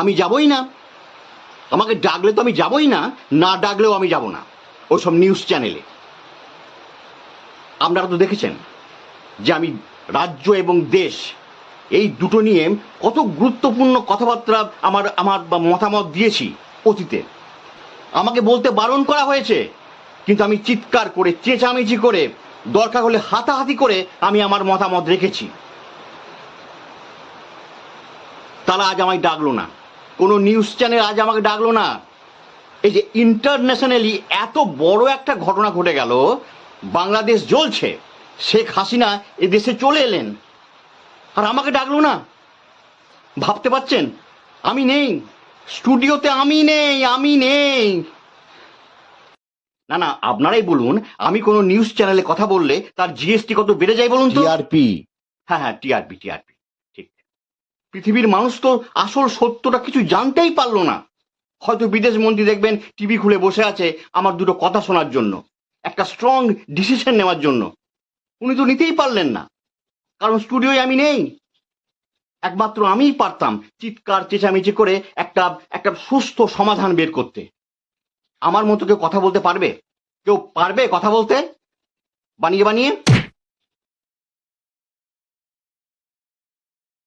আমি যাবই না। আমাকে ডাকলে তো আমি যাবই না না ডাকলেও আমি যাব না। ওসব নিউজ চ্যানেলে আপনারা তো দেখেছেন যে আমি রাজ্য এবং দেশ এই দুটো নিয়ে কত গুরুত্বপূর্ণ কথাবার্তা আমার আমার মতামত দিয়েছি অতীতে। আমাকে বলতে বারণ করা হয়েছে, কিন্তু আমি চিৎকার করে, চেঁচামেচি করে, দরকার হলে হাতাহাতি করে আমি আমার মতামত রেখেছি। তারা আজ আমায় ডাকলো না। কোনো নিউজ চ্যানেল আজ আমাকে ডাকলো না। এই যে ইন্টারন্যাশনালি এত বড় একটা ঘটনা ঘটে গেল বাংলাদেশ জ্বলছে শেখ হাসিনা এ দেশে চলে এলেন। আর আমাকে ডাকলো না। ভাবতে পারছেন? আমি নেই। স্টুডিওতে আমি নেই আমি নেই। না না আপনারাই বলুন আমি কোনো নিউজ চ্যানেলে কথা বললে তার জিএসটি কত বেড়ে যায় বলুন তো? টিআরপি হ্যাঁ হ্যাঁ টিআরপি টিআরপি পৃথিবীর মানুষ তো আসল সত্যটা কিছু জানতেই পারল না। হয়তো বিদেশ মন্ত্রী দেখবেন, টিভি খুলে বসে আছে আমার দুটো কথা শোনার জন্য, একটা স্ট্রং ডিসিশন নেওয়ার জন্য। উনি তো নিতেই পারলেন না। কারণ স্টুডিওয় আমি নেই। একমাত্র আমিই পারতাম চিৎকার, চেঁচামেচি করে একটা একটা সুস্থ সমাধান বের করতে। আমার মতো কেউ কথা বলতে পারবে? কেউ পারবে কথা বলতে? বানিয়ে বানিয়ে?